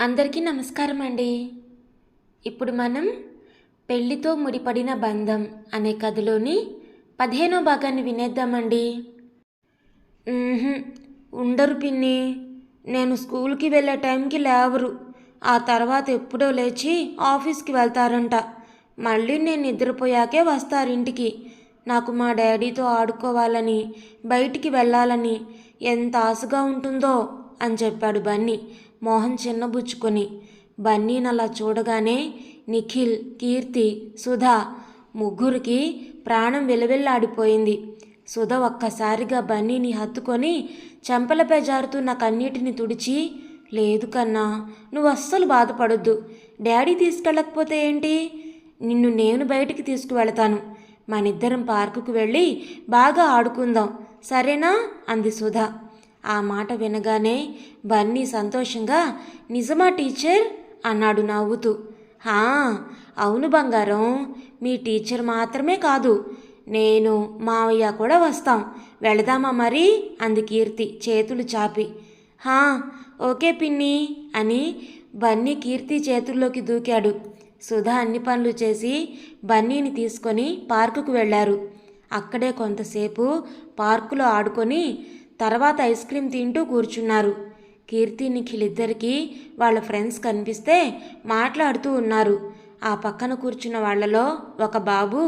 అందరికీ నమస్కారం అండి ఇప్పుడు మనం పెళ్ళితో ముడిపడిన బంధం అనే కథలోని పదిహేనో భాగాన్ని వినేద్దామండి. ఉండరు పిన్ని. నేను స్కూల్కి వెళ్ళే టైంకి లేవరు. ఆ తర్వాత ఎప్పుడో లేచి ఆఫీస్కి వెళ్తారంట. మళ్ళీ నేను నిద్రపోయాకే వస్తారు ఇంటికి. నాకు మా డాడీతో ఆడుకోవాలని బయటికి వెళ్ళాలని ఎంత ఆశగా ఉంటుందో అని చెప్పాడు బన్నీ. మోహన్ చిన్నబుచ్చుకొని. బన్నీని అలా చూడగానే నిఖిల్ కీర్తి సుధా ముగ్గురికి ప్రాణం విలవిల్లాడిపోయింది. సుధ ఒక్కసారిగా బన్నీని హత్తుకొని చెంపలపై జారుతున్న కన్నీటిని తుడిచి లేదు కన్నా నువ్వు అస్సలు బాధపడొద్దు. డాడీ తీసుకెళ్ళకపోతే ఏంటి? నిన్ను నేను బయటికి తీసుకువెళతాను. మనిద్దరం పార్కుకు వెళ్ళి బాగా ఆడుకుందాం. సరేనా? అంది సుధ. ఆ మాట వినగానే బన్నీ సంతోషంగా నిజమా టీచర్? అన్నాడు నవ్వుతూ హా అవును బంగారం మీ టీచర్ మాత్రమే కాదు నేను మావయ్య కూడా వస్తాం. వెళదామా మరి? అంది కీర్తి చేతులు చాపి. హా ఓకే పిన్ని అని బన్నీ కీర్తి చేతుల్లోకి దూకాడు. సుధా అన్ని పనులు చేసి బన్నీని తీసుకొని పార్కుకు వెళ్ళారు అక్కడే కొంతసేపు పార్కులో ఆడుకొని తర్వాత ఐస్ క్రీమ్ తింటూ కూర్చున్నారు. కీర్తి నిఖిలిద్దరికీ వాళ్ళ ఫ్రెండ్స్ కనిపిస్తే మాట్లాడుతూ ఉన్నారు. ఆ పక్కన కూర్చున్న వాళ్ళలో ఒక బాబు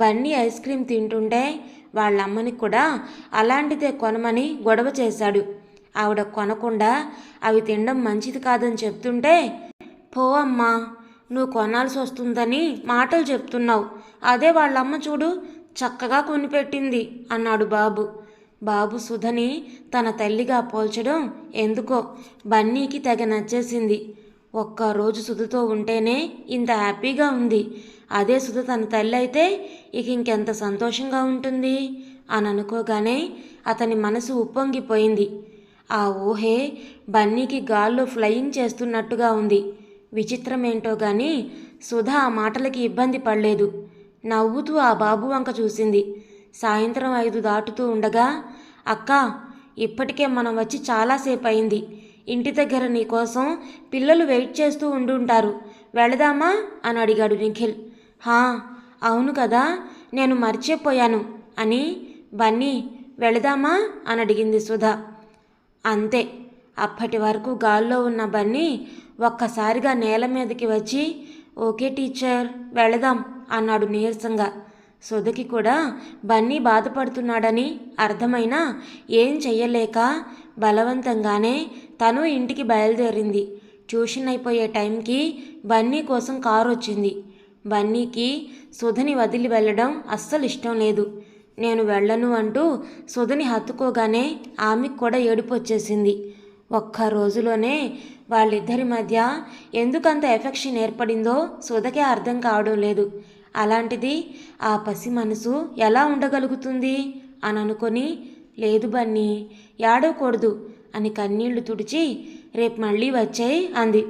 బన్నీ ఐస్ క్రీమ్ తింటుంటే వాళ్ళ అమ్మని కూడా అలాంటిదే కొనమని గొడవ చేశాడు. ఆవిడ కొనకుండా అవి తినడం మంచిది కాదని చెప్తుంటే పో అమ్మా నువ్వు కొనాల్సి వస్తుందని మాటలు చెప్తున్నావు. అదే వాళ్ళమ్మ చూడు చక్కగా కొనిపెట్టింది అన్నాడు బాబు. బాబు సుధని తన తల్లిగా పోల్చడం ఎందుకో బన్నీకి తెగ నచ్చేసింది. ఒక్కరోజు సుధతో ఉంటేనే ఇంత హ్యాపీగా ఉంది. అదే సుధ తన తల్లి అయితే ఇక ఇంకెంత సంతోషంగా ఉంటుంది అని అనుకోగానే అతని మనసు ఉప్పొంగిపోయింది. ఆ ఊహే బన్నీకి గాల్లో ఫ్లయింగ్ చేస్తున్నట్టుగా ఉంది. విచిత్రమేంటో గాని సుధ ఆ మాటలకి ఇబ్బంది పడలేదు. నవ్వుతూ ఆ బాబు వంక చూసింది. సాయంత్రం ఐదు దాటుతూ ఉండగా అక్క ఇప్పటికే మనం వచ్చి చాలాసేపు అయింది ఇంటి దగ్గర నీకోసం పిల్లలు వెయిట్ చేస్తూ ఉండుంటారు. వెళదామా? అని అడిగాడు నిఖిల్. హా అవును కదా నేను మర్చిపోయాను అని బన్నీ వెళదామా? అని అడిగింది సుధా. అంతే. అప్పటి వరకు గాల్లో ఉన్న బన్నీ ఒక్కసారిగా నేల మీదకి వచ్చి ఓకే టీచర్ వెళదాం అన్నాడు నీరసంగా. సుధకి కూడా బన్నీ బాధపడుతున్నాడని అర్థమైనా ఏం చెయ్యలేక బలవంతంగానే తను ఇంటికి బయలుదేరింది. ట్యూషన్ అయిపోయే టైంకి బన్నీ కోసం కారు వచ్చింది బన్నీకి సుధని వదిలి వెళ్ళడం అస్సలు ఇష్టం లేదు. నేను వెళ్ళను అంటూ సుధని హత్తుకోగానే ఆమెకు కూడా ఏడుపు వచ్చేసింది ఒక్క రోజులోనే వాళ్ళిద్దరి మధ్య ఎందుకంత ఎఫెక్షన్ ఏర్పడిందో సుధకే అర్థం కావడం లేదు. అలాంటిది ఆ పసి మనసు ఎలా ఉండగలుగుతుంది? అని అనుకొని లేదు బన్నీ ఏడవకూడదు అని కన్నీళ్ళు తుడిచి రేపు మళ్ళీ వచ్చాయి అంది.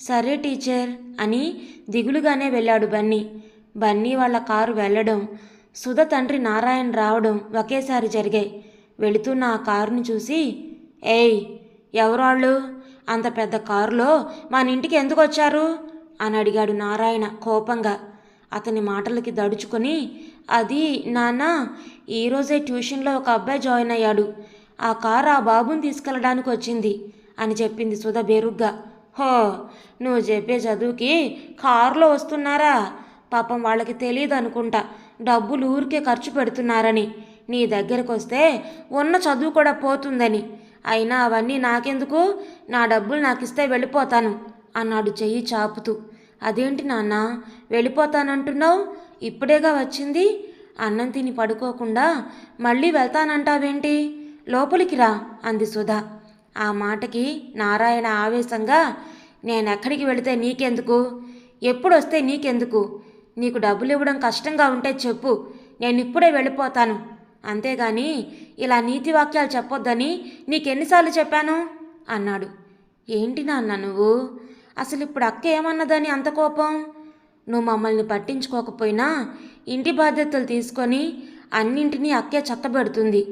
సరే టీచర్ అని దిగులుగానే వెళ్ళాడు బన్నీ. బన్నీ వాళ్ళ కారు వెళ్ళడం సుధ తండ్రి నారాయణ రావడం ఒకేసారి జరిగాయి. వెళుతున్న ఆ కారుని చూసి ఏయ్ ఎవరాళ్ళు? అంత పెద్ద కారులో మన ఇంటికి ఎందుకు వచ్చారు? అని అడిగాడు నారాయణ కోపంగా. అతని మాటలకి దడుచుకొని అది నాన్న ఈరోజే ట్యూషన్లో ఒక అబ్బాయి జాయిన్ అయ్యాడు. ఆ కారు ఆ బాబుని తీసుకెళ్ళడానికి వచ్చింది అని చెప్పింది సుధ బేరుగ్గా. హో నువ్వు చెప్పే చదువుకి కారులో వస్తున్నారా? పాపం వాళ్ళకి తెలియదు అనుకుంటా. డబ్బులు ఊరికే ఖర్చు పెడుతున్నారని. నీ దగ్గరకు వస్తే ఉన్న చదువు కూడా పోతుందని. అయినా అవన్నీ నాకెందుకు? నా డబ్బులు నాకు ఇస్తే వెళ్ళిపోతాను అన్నాడు చెయ్యి చాపుతూ. అదేంటి నాన్న వెళ్ళిపోతానంటున్నావు? ఇప్పుడేగా వచ్చింది? అన్నం తిని పడుకోకుండా మళ్ళీ వెళ్తానంటావేంటి? లోపలికి రా అంది సుధా. ఆ మాటకి నారాయణ ఆవేశంగా నేనెక్కడికి వెళితే నీకెందుకు? ఎప్పుడొస్తే నీకెందుకు? నీకు డబ్బులు ఇవ్వడం కష్టంగా ఉంటే చెప్పు నేను ఇప్పుడే వెళ్ళిపోతాను. అంతేగాని ఇలా నీతి వాక్యాలు చెప్పొద్దని నీకెన్నిసార్లు చెప్పాను? అన్నాడు. ఏంటి నాన్న నువ్వు? అసలు ఇప్పుడు అక్క ఏమన్నదని అంత కోపం? నువ్వు మమ్మల్ని పట్టించుకోకపోయినా ఇంటి బాధ్యతలు తీసుకొని అన్నింటినీ అక్కే చక్కబెడుతుంది.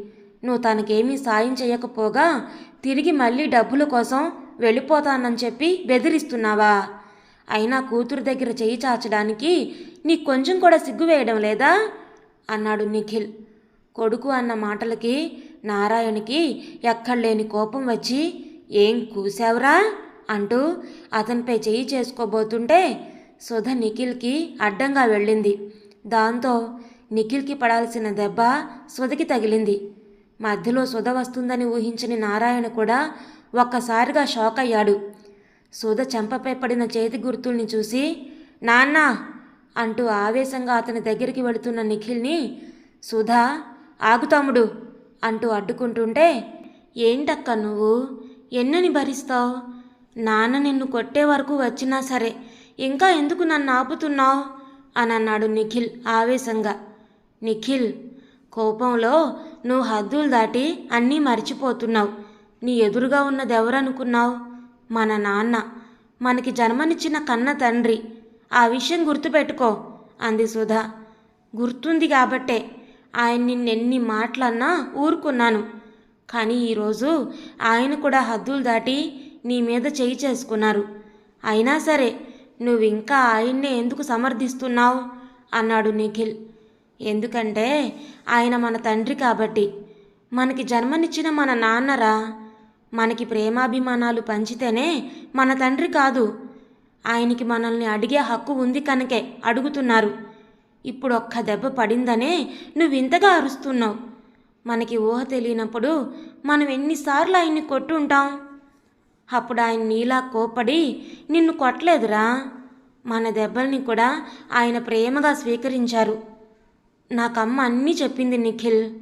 నువ్వు తనకేమీ సాయం చేయకపోగా తిరిగి మళ్ళీ డబ్బుల కోసం వెళ్ళిపోతానని చెప్పి బెదిరిస్తున్నావా? అయినా కూతురు దగ్గర చేయి చాచడానికి నీకు కొంచెం కూడా సిగ్గు వేయడం లేదా? అన్నాడు నిఖిల్. కొడుకు అన్న మాటలకి నారాయణకి ఎక్కడలేని కోపం వచ్చి ఏం కూసావురా అంటూ అతనిపై చేయి చేసుకోబోతుంటే సుధ నిఖిల్కి అడ్డంగా వెళ్ళింది. దాంతో నిఖిల్కి పడాల్సిన దెబ్బ సుధకి తగిలింది. మధ్యలో సుధ వస్తుందని ఊహించని నారాయణ కూడా ఒక్కసారిగా షాక్ అయ్యాడు. సుధ చెంపపై పడిన చేతి గుర్తుల్ని చూసి నాన్న అంటూ ఆవేశంగా అతని దగ్గరికి వెళుతున్న నిఖిల్ని సుధ ఆగు తమ్ముడు అంటూ అడ్డుకుంటుంటే ఏంటక్క నువ్వు? ఎన్నని భరిస్తావు? నాన్న నిన్ను కొట్టే వరకు వచ్చినా సరే ఇంకా ఎందుకు నన్ను ఆపుతున్నావు? అని అన్నాడు నిఖిల్ ఆవేశంగా. నిఖిల్ కోపంలో నువ్వు హద్దులు దాటి అన్నీ మర్చిపోతున్నావు. నీ ఎదురుగా ఉన్నది ఎవరనుకున్నావు? మన నాన్న. మనకి జన్మనిచ్చిన కన్న తండ్రి. ఆ విషయం గుర్తుపెట్టుకో అంది సుధా. గుర్తుంది కాబట్టే ఆయన నిన్నెన్ని మాటలన్నా ఊరుకున్నాను. కానీ ఈరోజు ఆయన కూడా హద్దులు దాటి నీ మీద చేయి చేసుకున్నారు. అయినా సరే నువ్వు ఇంకా ఆయన్నే ఎందుకు సమర్థిస్తున్నావు? అన్నాడు నిఖిల్. ఎందుకంటే ఆయన మన తండ్రి కాబట్టి. మనకి జన్మనిచ్చిన మన నాన్నరా? మనకి ప్రేమాభిమానాలు పంచితేనే మన తండ్రి కాదు. ఆయనకి మనల్ని అడిగే హక్కు ఉంది కనుకే అడుగుతున్నారు. ఇప్పుడు ఒక్క దెబ్బ పడిందనే నువ్వు ఇంతగా అరుస్తున్నావు. మనకి ఊహ తెలియనప్పుడు మనం ఎన్నిసార్లు ఆయన్ని కొట్టుంటాం? అప్పుడు ఆయన నీలా కోపడి నిన్ను కొట్టలేదురా. మన దెబ్బల్ని కూడా ఆయన ప్రేమగా స్వీకరించారు. నాకమ్మ అన్నీ చెప్పింది నిఖిల్.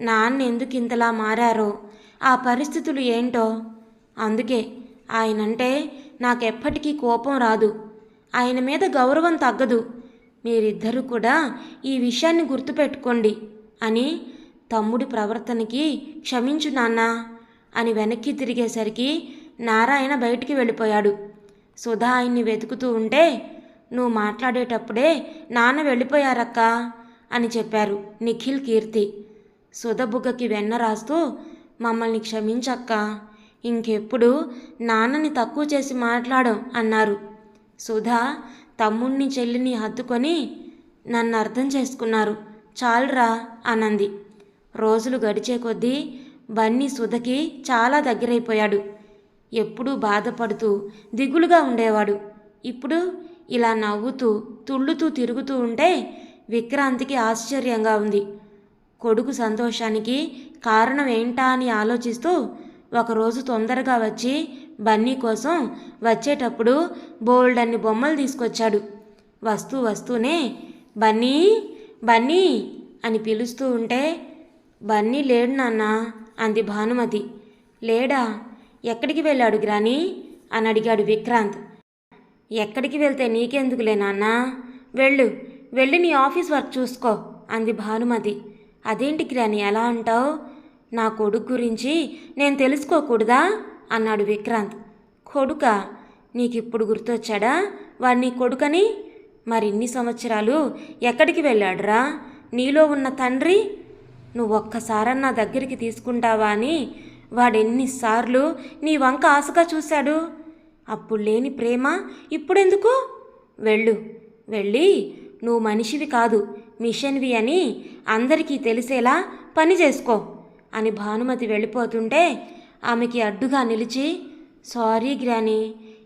నాన్న ఎందుకు ఇంతలా మారారో ఆ పరిస్థితులు ఏంటో. అందుకే ఆయనంటే నాకెప్పటికీ కోపం రాదు. ఆయన మీద గౌరవం తగ్గదు. మీరిద్దరూ కూడా ఈ విషయాన్ని గుర్తుపెట్టుకోండి అని తమ్ముడి ప్రవర్తనకి క్షమించు నాన్నా అని వెనక్కి తిరిగేసరికి నారాయణ బయటికి వెళ్ళిపోయాడు. సుధా ఆయన్ని వెతుకుతూ ఉంటే నువ్వు మాట్లాడేటప్పుడే నాన్న వెళ్ళిపోయారక్క అని చెప్పారు నిఖిల్ కీర్తి. సుధ బుగ్గకి వెన్న రాస్తూ మమ్మల్ని క్షమించక్క ఇంకెప్పుడు నాన్నని తక్కువ చేసి మాట్లాడం అన్నారు. సుధా తమ్ముణ్ణి చెల్లిని హత్తుకొని నన్ను అర్థం చేసుకున్నారు చాలురా అనంది. రోజులు గడిచే కొద్దీ బన్నీ సుధకి చాలా దగ్గరైపోయాడు. ఎప్పుడూ బాధపడుతూ దిగులుగా ఉండేవాడు. ఇప్పుడు ఇలా నవ్వుతూ తుళ్ళుతూ తిరుగుతూ ఉంటే విక్రాంతికి ఆశ్చర్యంగా ఉంది. కొడుకు సంతోషానికి కారణం ఏంటా అని ఆలోచిస్తూ ఒకరోజు తొందరగా వచ్చి బన్నీ కోసం వచ్చేటప్పుడు బోల్డ్ అన్ని బొమ్మలు తీసుకొచ్చాడు. వస్తూ వస్తూనే బన్నీ బన్నీ అని పిలుస్తూ ఉంటే బన్నీ లేడు నాన్న అంది భానుమతి. లేడా? ఎక్కడికి వెళ్ళాడు గ్రాని? అని అడిగాడు విక్రాంత్. ఎక్కడికి వెళ్తే నీకెందుకులే నాన్న? వెళ్ళు వెళ్ళి నీ ఆఫీస్ వర్క్ చూసుకో అంది భానుమతి. అదేంటి గ్రాని ఎలా అంటావు? నా కొడుకు గురించి నేను తెలుసుకోకూడదా? అన్నాడు విక్రాంత్. కొడుక? నీకిప్పుడు గుర్తొచ్చాడా? వాడిని నీ కొడుకని? మరిన్ని సంవత్సరాలు ఎక్కడికి వెళ్ళాడురా? నీలో ఉన్న తండ్రి? నువ్వు ఒక్కసారన్నా దగ్గరికి తీసుకుంటావా అని వాడెన్నిసార్లు నీ వంక ఆశగా చూశాడు? అప్పుడు లేని ప్రేమ ఇప్పుడెందుకు? వెళ్ళు వెళ్ళి నువ్వు మనిషివి కాదు మిషన్వి అని అందరికీ తెలిసేలా పని చేసుకో అని భానుమతి వెళ్ళిపోతుంటే ఆమెకి అడ్డుగా నిలిచి సారీ గ్రాని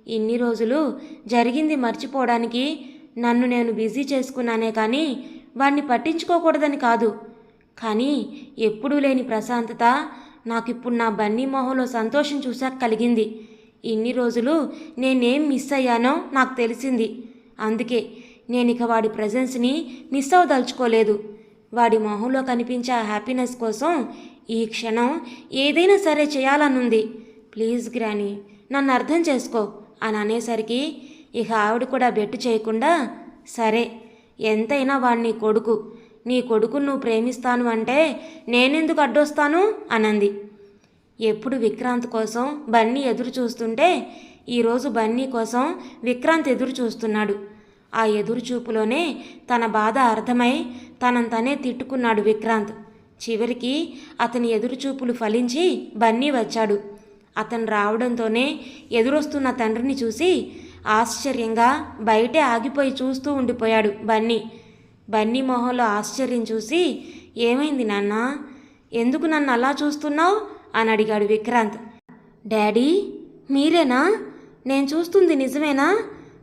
ఇన్ని రోజులు జరిగింది మర్చిపోవడానికి నన్ను నేను బిజీ చేసుకున్నానే కానీ వాణ్ణి పట్టించుకోకూడదని కాదు. కానీ ఎప్పుడూ లేని ప్రశాంతత నాకిప్పుడు నా బన్నీ మొహంలో సంతోషం చూశాక కలిగింది. ఇన్ని రోజులు నేనేం మిస్ అయ్యానో నాకు తెలిసింది. అందుకే నేను ఇక వాడి ప్రజెన్స్ని మిస్ అవ్వదలుచుకోలేదు వాడి మొహంలో కనిపించే ఆ హ్యాపీనెస్ కోసం ఈ క్షణం ఏదైనా సరే చేయాలనుంది. ప్లీజ్ గ్రాని నన్ను అర్థం చేసుకో అని అనేసరికి ఇక ఆవిడ కూడా బెట్టు చేయకుండా సరే ఎంతైనా వాడిని కొడుకు నీ కొడుకును నువ్వు ప్రేమిస్తాను అంటే నేనెందుకు అడ్డొస్తాను? అనంది. ఎప్పుడు విక్రాంత్ కోసం బన్నీ ఎదురు చూస్తుంటే ఈరోజు బన్నీ కోసం విక్రాంత్ ఎదురు చూస్తున్నాడు. ఆ ఎదురు చూపులోనే తన బాధ అర్థమై తనంతనే తిట్టుకున్నాడు విక్రాంత్. చివరికి అతని ఎదురుచూపులు ఫలించి బన్నీ వచ్చాడు. అతను రావడంతోనే ఎదురొస్తున్న తండ్రిని చూసి ఆశ్చర్యంగా బయటే ఆగిపోయి చూస్తూ ఉండిపోయాడు బన్నీ. బన్నీ మొహంలో ఆశ్చర్యం చూసి ఏమైంది నాన్న? ఎందుకు నన్ను అలా చూస్తున్నావు? అని అడిగాడు విక్రాంత్. డాడీ మీరేనా? నేను చూస్తుంది నిజమేనా?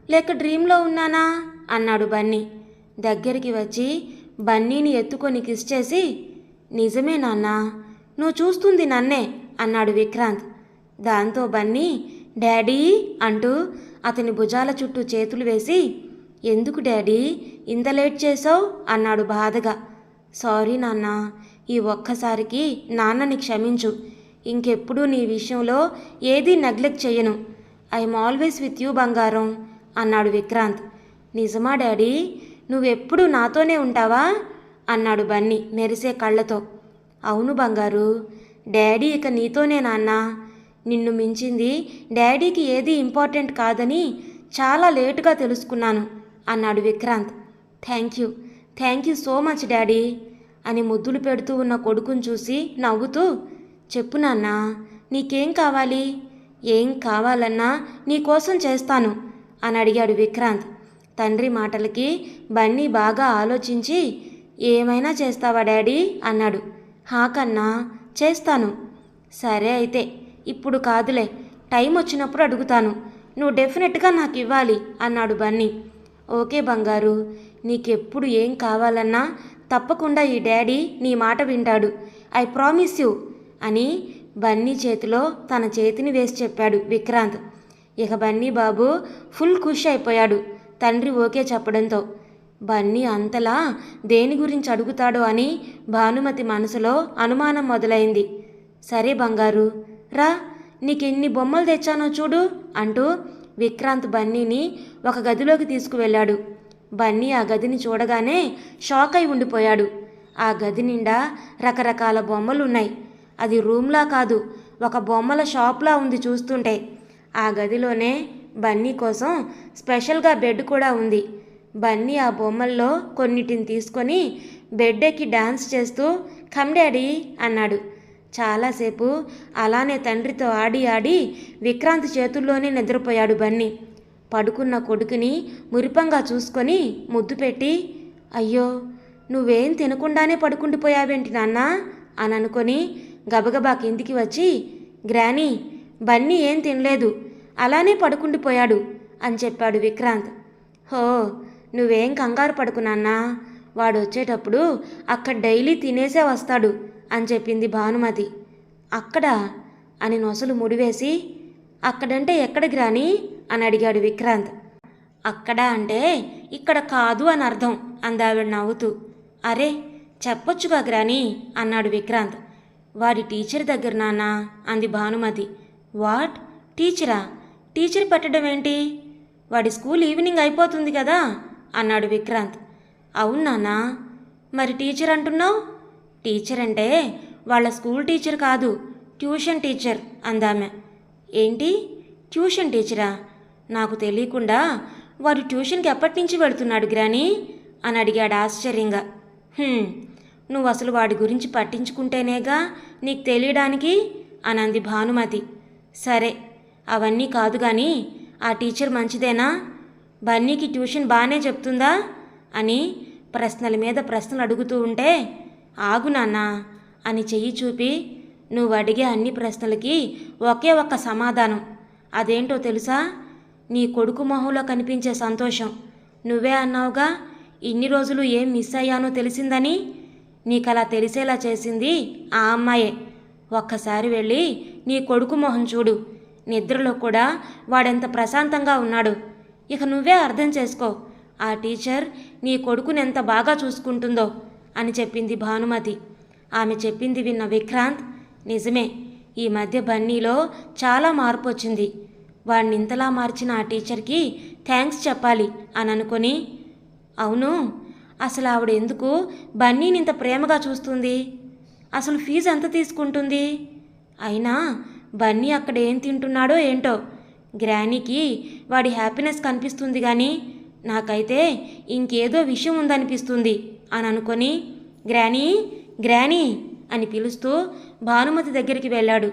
లేక డ్రీమ్లో ఉన్నానా? అన్నాడు బన్నీ. దగ్గరికి వచ్చి బన్నీని ఎత్తుకొని కిస్ చేసి నిజమే నాన్న నువ్వు చూస్తుంది నన్నే అన్నాడు విక్రాంత్. దాంతో బన్నీ డాడీ అంటూ అతని భుజాల చుట్టూ చేతులు వేసి ఎందుకు డాడీ? ఇంత లేట్ చేసావు అన్నాడు బాధగా. సారీ నాన్న ఈ ఒక్కసారికి నాన్నని క్షమించు. ఇంకెప్పుడు నీ విషయంలో ఏదీ నెగ్లెక్ట్ చేయను ఐఎమ్ ఆల్వేస్ విత్ యూ బంగారం అన్నాడు విక్రాంత్. నిజమా డాడీ? నువ్వెప్పుడు నాతోనే ఉంటావా? అన్నాడు బన్నీ మెరిసే కళ్ళతో. అవును బంగారు డాడీ ఇక నీతోనే నాన్న. నిన్ను మించింది డాడీకి ఏది ఇంపార్టెంట్ కాదని చాలా లేటుగా తెలుసుకున్నాను. అన్నాడు Vikrant. Thank you. Thank you so much daddy అని ముద్దులు పెడుతూ ఉన్న కొడుకుని చూసి నవ్వుతూ చెప్పు నాన్న నీకేం కావాలి? ఏం కావాలన్నా నీకోసం చేస్తాను అని అడిగాడు విక్రాంత్. తండ్రి మాటలకి బన్నీ బాగా ఆలోచించి ఏమైనా చేస్తావా డాడీ? అన్నాడు. హా కన్నా చేస్తాను. సరే అయితే ఇప్పుడు కాదులే టైం వచ్చినప్పుడు అడుగుతాను. నువ్వు డెఫినెట్గా నాకు ఇవ్వాలి అన్నాడు బన్నీ. ఓకే బంగారు నీకెప్పుడు ఏం కావాలన్నా తప్పకుండా ఈ డాడీ నీ మాట వింటాడు. ఐ ప్రామిస్ యూ అని బన్నీ చేతిలో తన చేతిని వేసి చెప్పాడు విక్రాంత్. ఇక బన్నీ బాబు ఫుల్ ఖుష్ అయిపోయాడు. తండ్రి ఓకే చెప్పడంతో. బన్నీ అంతలా దేని గురించి అడుగుతాడో అని భానుమతి మనసులో అనుమానం మొదలైంది. సరే బంగారు రా నీకెన్ని బొమ్మలు తెచ్చానో చూడు అంటూ విక్రాంత్ బన్నీని ఒక గదిలోకి తీసుకువెళ్ళాడు. బన్నీ ఆ గదిని చూడగానే షాక్ అయి ఉండిపోయాడు. ఆ గది నిండా రకరకాల బొమ్మలు ఉన్నాయి అది రూమ్లా కాదు ఒక బొమ్మల షాప్లా ఉంది చూస్తుంటే. ఆ గదిలోనే బన్నీ కోసం స్పెషల్గా బెడ్ కూడా ఉంది. బన్నీ ఆ బొమ్మల్లో కొన్నిటిని తీసుకొని బెడ్ ఎక్కి డాన్స్ చేస్తూ కమ్ డాడీ అన్నాడు. చాలాసేపు అలానే తండ్రితో ఆడి ఆడి విక్రాంత్ చేతుల్లోనే నిద్రపోయాడు బన్నీ. పడుకున్న కొడుకుని మురిపంగా చూసుకొని ముద్దు పెట్టి అయ్యో నువ్వేం తినకుండానే పడుకుండిపోయావేంటి నాన్న? అని అనుకొని గబగబా కిందికి వచ్చి గ్రానీ బన్నీ ఏం తినలేదు అలానే పడుకుండిపోయాడు అని చెప్పాడు విక్రాంత్. హో నువ్వేం కంగారు పడుకున్నాన్నా వాడు వచ్చేటప్పుడు అక్కడ డైలీ తినేసే వస్తాడు అని చెప్పింది భానుమతి. అక్కడ అని నొసలు ముడివేసి అక్కడంటే ఎక్కడికి రాని? అని అడిగాడు విక్రాంత్. అక్కడ అంటే ఇక్కడ కాదు అని అర్థం అందావిడ నవ్వుతూ. అరే చెప్పొచ్చుగా గ్రాని అన్నాడు విక్రాంత్. వాడి టీచర్ దగ్గర నాన్న అంది భానుమతి. వాట్? టీచరా? టీచర్ పెట్టడం ఏంటి? వాడి స్కూల్ ఈవినింగ్ అయిపోతుంది కదా? అన్నాడు విక్రాంత్. అవును నాన్నా. మరి టీచర్ అంటున్నావు? టీచర్ అంటే వాళ్ళ స్కూల్ టీచర్ కాదు ట్యూషన్ టీచర్ అందామె. ఏంటి? ట్యూషన్ టీచరా? నాకు తెలియకుండా వాడు ట్యూషన్కి ఎప్పటి నుంచి వెళుతున్నాడు గ్రాని? అని అడిగాడు ఆశ్చర్యంగా. నువ్వు అసలు వాడి గురించి పట్టించుకుంటేనేగా నీకు తెలియడానికి? అనంది భానుమతి. సరే అవన్నీ కాదు కానీ ఆ టీచర్ మంచిదేనా? బన్నీకి ట్యూషన్ బాగానే చెప్తుందా? అని ప్రశ్నల మీద ప్రశ్నలు అడుగుతూ ఉంటే ఆగు నాన్నా అని చెయ్యి చూపి నువ్వు అడిగే అన్ని ప్రశ్నలకి ఒకే ఒక్క సమాధానం. అదేంటో తెలుసా? నీ కొడుకు మొహంలో కనిపించే సంతోషం. నువ్వే అన్నావుగా ఇన్ని రోజులు ఏం మిస్ అయ్యానో తెలిసిందని? నీకు అలా తెలిసేలా చేసింది ఆ అమ్మాయే. ఒక్కసారి వెళ్ళి నీ కొడుకు మొహం చూడు. నిద్రలో కూడా వాడెంత ప్రశాంతంగా ఉన్నాడు. ఇక నువ్వే అర్థం చేసుకో. ఆ టీచర్ నీ కొడుకుని ఎంత బాగా చూసుకుంటుందో. అని చెప్పింది భానుమతి. ఆమె చెప్పింది విన్న విక్రాంత్ నిజమే ఈ మధ్య బన్నీలో చాలా మార్పు వచ్చింది వాడిని ఇంతలా మార్చిన ఆ టీచర్కి థ్యాంక్స్ చెప్పాలి అని అనుకొని అవును అసలు ఆవిడ ఎందుకు బన్నీని ఇంత ప్రేమగా చూస్తుంది? అసలు ఫీజు ఎంత తీసుకుంటుంది? అయినా బన్నీ అక్కడ ఏం తింటున్నాడో ఏంటో గ్రానీకి వాడి హ్యాపీనెస్ కనిపిస్తుంది కానీ నాకైతే ఇంకేదో విషయం ఉందనిపిస్తుంది. అని అనుకొని గ్రానీ గ్రానీ అని పిలుస్తూ భానుమతి దగ్గరికి వెళ్ళాడు.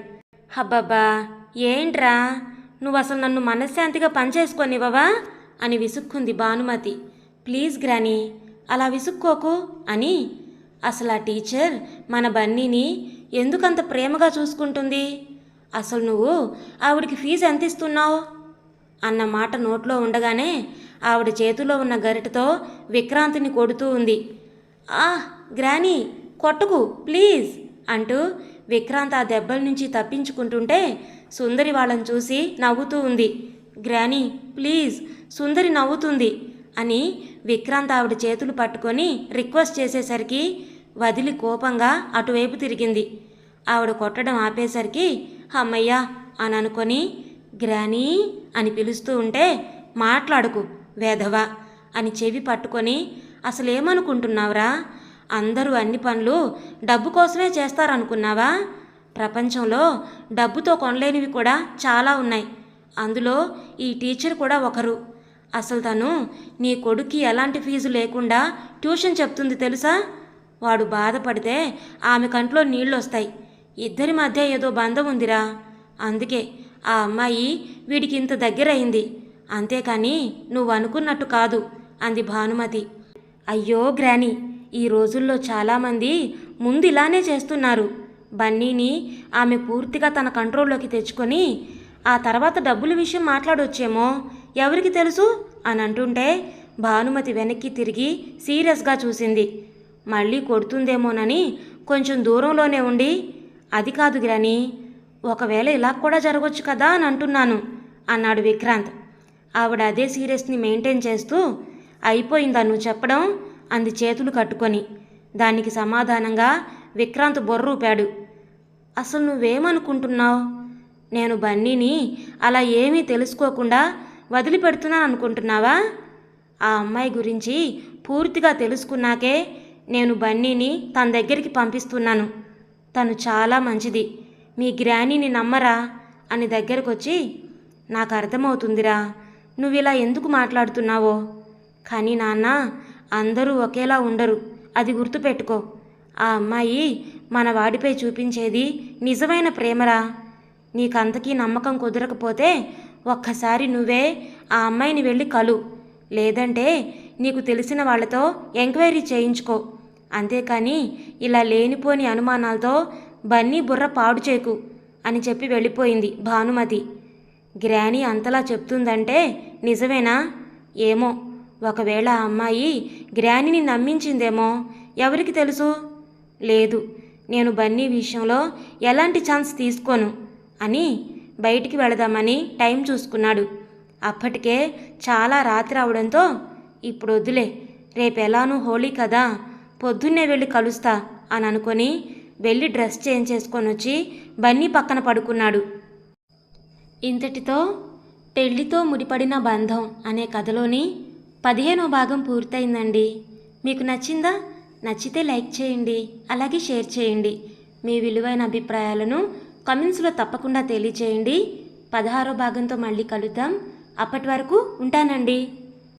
హబ్బబ్బా ఏంట్రా? నువ్వు అసలు నన్ను మనశ్శాంతిగా పనిచేసుకొనివ్వవా? అని విసుక్కుంది భానుమతి. ప్లీజ్ గ్రానీ అలా విసుక్కోకు అని. అసలు ఆ టీచర్ మన బన్నీని ఎందుకంత ప్రేమగా చూసుకుంటుంది? అసలు నువ్వు ఆవిడికి ఫీజు ఎంత ఇస్తున్నావు? అన్న మాట నోట్లో ఉండగానే ఆవిడ చేతిలో ఉన్న గరిటతో విక్రాంతిని కొడుతూ ఉంది. ఆ గ్రానీ కొట్టుకు ప్లీజ్ అంటూ విక్రాంత్ ఆ దెబ్బల నుంచి తప్పించుకుంటుంటే సుందరి వాళ్ళని చూసి నవ్వుతూ ఉంది. గ్రానీ ప్లీజ్ సుందరి నవ్వుతుంది అని విక్రాంత్ ఆవిడ చేతులు పట్టుకొని రిక్వెస్ట్ చేసేసరికి వదిలి కోపంగా అటువైపు తిరిగింది. ఆవిడ కొట్టడం ఆపేసరికి అమ్మయ్యా అని అనుకొని గ్రానీ అని పిలుస్తూ ఉంటే మాట్లాడుకు వేధవా అని చెవి పట్టుకొని అసలేమనుకుంటున్నావురా? అందరూ అన్ని పనులు డబ్బు కోసమే చేస్తారనుకున్నావా? ప్రపంచంలో డబ్బుతో కొనలేనివి కూడా చాలా ఉన్నాయి. అందులో ఈ టీచర్ కూడా ఒకరు. అసలు తను నీ కొడుక్కి ఎలాంటి ఫీజు లేకుండా ట్యూషన్ చెప్తుంది తెలుసా? వాడు బాధపడితే ఆమె కంట్లో నీళ్ళు వస్తాయి ఇద్దరి మధ్య ఏదో బంధం ఉందిరా. అందుకే ఆ అమ్మాయి వీడికి ఇంత దగ్గరైంది అంతేకాని నువ్వు అనుకున్నట్టు కాదు అంది భానుమతి. అయ్యో గ్రానీ ఈ రోజుల్లో చాలామంది ముందు ఇలానే చేస్తున్నారు. బన్నీని ఆమె పూర్తిగా తన కంట్రోల్లోకి తెచ్చుకొని ఆ తర్వాత డబ్బుల విషయం మాట్లాడొచ్చేమో ఎవరికి తెలుసు? అని అంటుంటే భానుమతి వెనక్కి తిరిగి సీరియస్గా చూసింది. మళ్ళీ కొడుతుందేమోనని కొంచెం దూరంలోనే ఉండి అది కాదు గ్రాని ఒకవేళ ఇలా కూడా జరగవచ్చు కదా అని అంటున్నాను అన్నాడు విక్రాంత్. ఆవిడ అదే సీరియస్ని మెయింటైన్ చేస్తూ అయిపోయిందా నువ్వు చెప్పడం అంది చేతులు కట్టుకొని. దానికి సమాధానంగా విక్రాంత్ బొర్రూపాడు. అసలు నువ్వేమనుకుంటున్నావు? నేను బన్నీని అలా ఏమీ తెలుసుకోకుండా వదిలిపెడుతున్నాను అనుకుంటున్నావా? ఆ అమ్మాయి గురించి పూర్తిగా తెలుసుకున్నాకే నేను బన్నీని తన దగ్గరికి పంపిస్తున్నాను. తను చాలా మంచిది. మీ గ్రానీని నమ్మరా? అని దగ్గరకొచ్చి నాకు అర్థమవుతుందిరా. నువ్వు ఇలా ఎందుకు మాట్లాడుతున్నావో? కానీ నాన్న అందరూ ఒకేలా ఉండరు. అది గుర్తుపెట్టుకో. ఆ అమ్మాయి మన వాడిపై చూపించేది నిజమైన ప్రేమరా. నీకంతకీ నమ్మకం కుదరకపోతే ఒక్కసారి నువ్వే ఆ అమ్మాయిని వెళ్ళి కలు. లేదంటే నీకు తెలిసిన వాళ్ళతో ఎంక్వైరీ చేయించుకో. అంతేకాని ఇలా లేనిపోని అనుమానాలతో బన్నీ బుర్ర పాడు చేకు అని చెప్పి వెళ్ళిపోయింది భానుమతి. గ్రాని అంతలా చెప్తుందంటే నిజమేనా? ఏమో. ఒకవేళ ఆ అమ్మాయి గ్రానీని నమ్మించిందేమో ఎవరికి తెలుసు? లేదు. నేను బన్నీ విషయంలో ఎలాంటి ఛాన్స్ తీసుకోను అని బయటికి వెళదామని టైం చూసుకున్నాడు. అప్పటికే చాలా రాత్రి అవడంతో ఇప్పుడు వద్దులే రేపు ఎలానూ హోలీ కదా పొద్దున్నే వెళ్ళి కలుస్తా అని అనుకొని వెళ్ళి డ్రెస్ చేంజ్ చేసుకొని వచ్చి బన్నీ పక్కన పడుకున్నాడు. ఇంతటితో పెళ్ళితో ముడిపడిన బంధం అనే కథలోని పదిహేనో భాగం పూర్తయిందండి. మీకు నచ్చిందా? నచ్చితే లైక్ చేయండి అలాగే షేర్ చేయండి. మీ విలువైన అభిప్రాయాలను కమెంట్స్లో తప్పకుండా తెలియచేయండి. పదహారో భాగంతో మళ్ళీ కలుద్దాం. అప్పటి వరకు ఉంటానండి.